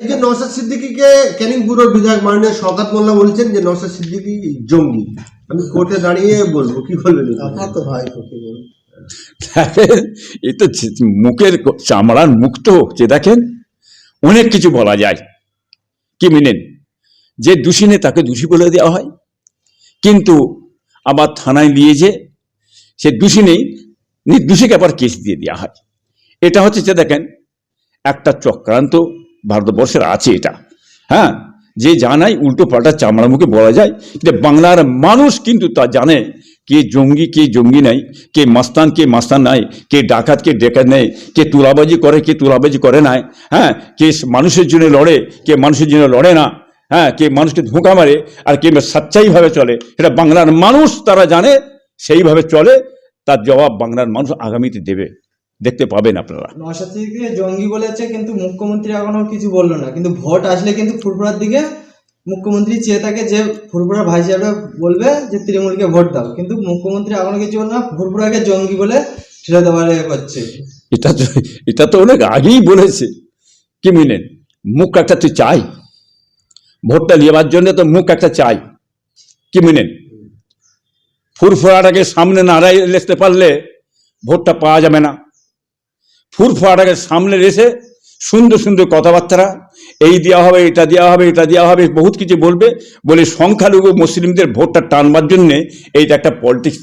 এই যে নওশাদ সিদ্দিকীকে ক্যানিং ব্যুরোর বিধায়ক মাননীয় শওকত মোল্লা বলছেন যে নওশাদ সিদ্দিকী জঙ্গি। আমি কোর্টে দাঁড়িয়ে বলব কি বলবেন আপনার তো ভাই কি বলুন দেখেন এই তো মুখের চামড়ার মুখ তো হচ্ছে দেখেন অনেক কিছু বলা যায়। কি মিনেন? যে দোষী তাকে দোষী বলে দেওয়া হয়। কিন্তু আবার থানায় নিয়ে যে সে দোষী নেই নির্দোষীকে আবার কেস দিয়ে দেওয়া হয়। এটা হচ্ছে যে দেখেন একটা চক্রান্ত ভারতবর্ষের আছে এটা। হ্যাঁ যে জানাই উল্টো পাল্টা চামড়া মুখে বলা যায় কিন্তু বাংলার মানুষ কিন্তু তা জানে কে জঙ্গি কে জঙ্গি নাই, কে মাস্তান কে মাস্তান নাই, কে ডাকাত, কে ডেকাত নেই, কে তুলাবাজি করে, কে তুলাবাজি করে নাই হ্যাঁ কে মানুষের জন্য লড়ে, কে মানুষের জন্য লড়ে না হ্যাঁ কে মানুষকে ধোঁকা মারে আর কে সাচ্চাইভাবে চলে। এটা বাংলার মানুষ তারা জানে, সেইভাবে চলে, তার জবাব বাংলার মানুষ আগামীতে দেবে। দেখতে পাবেন আপনারা। জঙ্গি বলেছে কিন্তু মুখ্যমন্ত্রী এখনও কিছু বলল না। কিন্তু ভোট আসলে কিন্তু ফুরফুরার দিকে মুখ্যমন্ত্রী চেয়ে থাকে যে ফুরফুরা ভাই সাহেবরা বলবে যে তৃণমূলকে ভোট দাও। কিন্তু মুখ্যমন্ত্রী এখনও কিছু বলল না ফুরফুরাকে জঙ্গি বলে ঠেলে দেওয়ার করছে। এটা তো এটা তো অনেক আগেই বলেছে। কি মিলেন মুখ একটা তুই চাই। ভোটটা নেওয়ার জন্য তো মুখ একটা চাই। কি মিলেন ফুরফুরাটাকে সামনে না লেসতে পারলে ভোটটা পাওয়া যাবে না। ফুরফুরাটাকে সামনে রেসে সুন্দর সুন্দর কথাবার্তা এই দেওয়া হবে, এটা দেওয়া হবে, এটা দেওয়া হবে, বহুত কিছু বলবে, বলে সংখ্যালঘু মুসলিমদের ভোটটা টানবার জন্যে এইটা একটা পলিটিক্স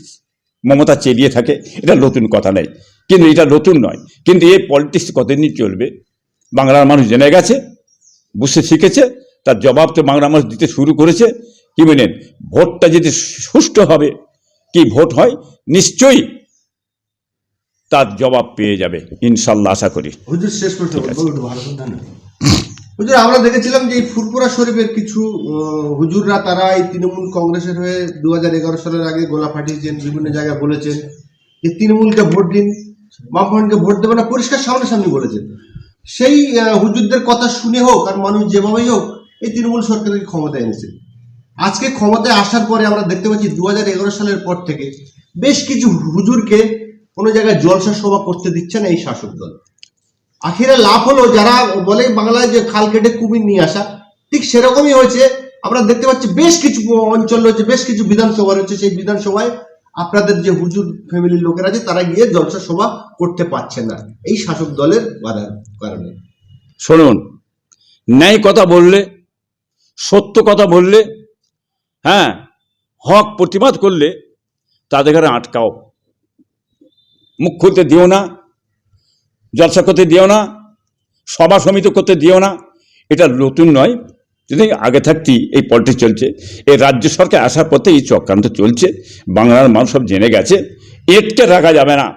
মমতা চেলিয়ে থাকে। এটা নতুন কথা নেই কিন্তু এটা নতুন নয়। কিন্তু এই পলিটিক্স কতদিন চলবে? বাংলার মানুষ জেনে গেছে, বুঝতে শিখেছে, তার জবাব তো বাংলা মানুষ দিতে শুরু করেছে। কি বলেন? ভোটটা যদি সুষ্ঠু হবে, কি ভোট হয়? নিশ্চয়ই তার জবাব পেয়ে যাবে ইনশাল্লাহ আশা করি। হুজুর শেষ প্রশ্ন করব একটু ভালো করে জানেন। হুজুর আমরা দেখেছিলাম যে ফুরপুরা শরীফের কিছু হুজুররা তারা এই তৃণমূল কংগ্রেসের হয়ে দু হাজার এগারো সালের আগে গোলা ফাটিয়েছেন বিভিন্ন জায়গায় বলেছেন যে তৃণমূলকে ভোট দিন বামফ্রন্টকে ভোট দেবে না পরিষ্কার সামনাসামনি বলেছেন। সেই হুজুরদের কথা শুনে হোক আর মানুষ যেভাবেই হোক এই তৃণমূল সরকারকে ক্ষমতায় এনেছে। আজকে ক্ষমতায় আসার পরে আমরা দেখতে পাচ্ছি দু হাজার এগারো সালের পর থেকে বেশ কিছু হুজুরকে কোনো জায়গায় জলসা সভা করতে দিচ্ছে না এই শাসক দল। আখিরে লাভ হলো যারা বলে বাংলায় যে খাল কেটে কুমির নিয়ে আসা, ঠিক সেরকমই হয়েছে। আমরা দেখতে পাচ্ছি বেশ কিছু অঞ্চল রয়েছে, বেশ কিছু বিধানসভা রয়েছে। সেই বিধানসভায় আপনাদের যে হুজুর ফ্যামিলির লোকেরা আছে, তারা গিয়ে জলসা সভা করতে পারছে না এই শাসক দলের কারণে। শুনুন, ন্যায় কথা বললে, সত্য কথা বললে হ্যাঁ হক প্রতিবাদ করলে তাদের আটকাও। মুখ খুলতে দিও না, জলসা করতে দিও না, সভা সমিতি করতে দিও না। এটা নতুন নয়, যদি আগে থাকতেই এই পলটি চলছে। এই রাজ্য সরকার আসার পথে এই চক্রান্ত চলছে, বাংলার মানুষ সব জেনে গেছে, এটকে রাখা যাবে না।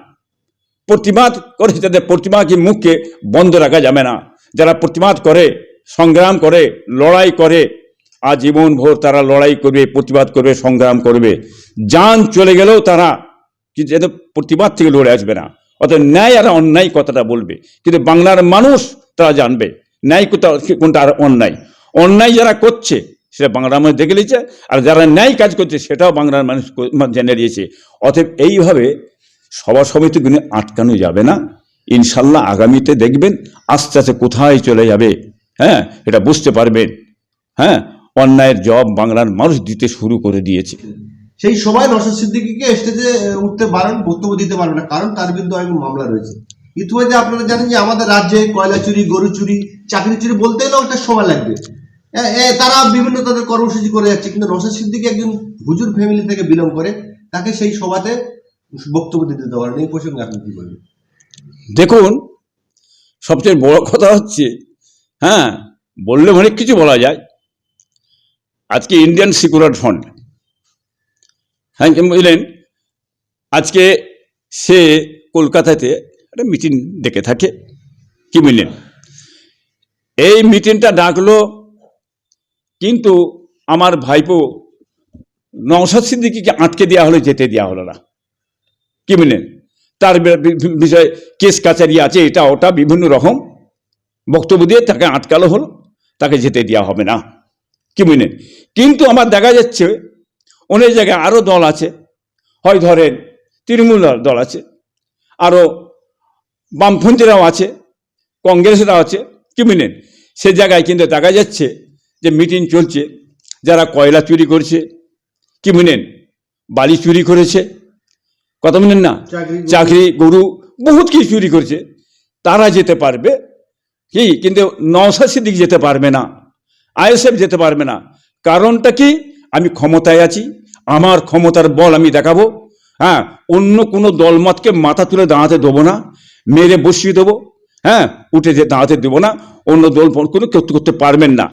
প্রতিবাদ করে তাদের কি মুখকে বন্ধ রাখা যাবে না। যারা প্রতিবাদ করে, সংগ্রাম করে, লড়াই করে, আজীবন ভোর তারা লড়াই করবে, প্রতিবাদ করবে, সংগ্রাম করবে। যান চলে গেলেও তারা কিন্তু এত প্রতিবাদ থেকে লড়ে আসবে না। অর্থাৎ ন্যায় আর অন্যায় কথাটা বলবে। কিন্তু বাংলার মানুষ তারা জানবে, ন্যায় কোথা, কোনটা আর অন্যায়। অন্যায় যারা করছে, সেটা বাংলার মানুষ দেখে নিয়েছে, আর যারা ন্যায় কাজ করছে, সেটাও বাংলার মানুষ জেনে নিয়েছে। অতএব এইভাবে সভা সমিতিগুলি আটকানো যাবে না। ইনশাল্লাহ আগামীতে দেখবেন আস্তে আস্তে কোথায় চলে যাবে। হ্যাঁ এটা বুঝতে পারবেন। হ্যাঁ অন্যায়ের জবাব বাংলার মানুষ দিতে শুরু করে দিয়েছে। সেই সময় নসর সিদ্দিকিকে স্টেজে উঠতে পারেন, বক্তব্য দিতে পারবে না, কারণ তার বিরুদ্ধে অনেক মামলা রয়েছে। ইতিমধ্যে আপনারা জানেন যে আমাদের রাজ্যে কয়লা চুরি, গরু চুরি, চাকরি চুরি বলতে গেলেও একটা সময় লাগবে। তারা বিভিন্ন তাদের কর্মসূচি করে যাচ্ছে, কিন্তু নসর সিদ্দিকি একজন হুজুর ফ্যামিলি থেকে বিলং করে, তাকে সেই সভাতে বক্তব্য দিতে নেই এই প্রসঙ্গে আপনি কি বলবেন? দেখুন, সবচেয়ে বড় কথা হচ্ছে হ্যাঁ বললে অনেক কিছু বলা যায়। আজকে ইন্ডিয়ান সিকিউরিটি ফান্ড হ্যাঁ বুঝলেন? আজকে সে কলকাতাতে একটা মিটিং ডেকে থাকে। কি বুঝলেন? এই মিটিংটা ডাকলো কিন্তু আমার ভাইপো নওশাদ সিদ্দিকিকে আটকে দেওয়া হলো, যেতে দেওয়া হলো না। কি বুঝলেন? তার বিষয়ে কেস কাছারি আছে, এটা ওটা, বিভিন্ন রকম বক্তব্য দিয়ে তাকে আটকালো হলো, তাকে যেতে দেওয়া হবে না। কি বুঝলেন? কিন্তু আমার দেখা যাচ্ছে অনেক জায়গায় আরও দল আছে। হয় ধরেন তৃণমূল দল- আছে আরও বামপন্থীরাও আছে কংগ্রেসরাও আছে কি বুঝলেন সে জায়গায় কিন্তু দেখা যাচ্ছে যে মিটিং চলছে যারা কয়লা চুরি করছে কি বুঝলেন বালি চুরি করেছে কথা বুঝলেন না? চাকরি চাকরি গরু বহুত কিছু চুরি করছে। তারা যেতে পারবে কি? কিন্তু নওসা সিদ্দিক যেতে পারবে না আইএসএফ যেতে পারবে না। কারণটা কি? আমি ক্ষমতায় আছি আমার ক্ষমতার বল আমি দেখাবো। হ্যাঁ অন্য কোনো দলমতকে মাথা তুলে দাঁড়াতে দেবো না, মেরে বসিয়ে দেবো। হ্যাঁ উঠে যে দাঁড়াতে দেবো না, অন্য দল কোনো করতে পারবেন না।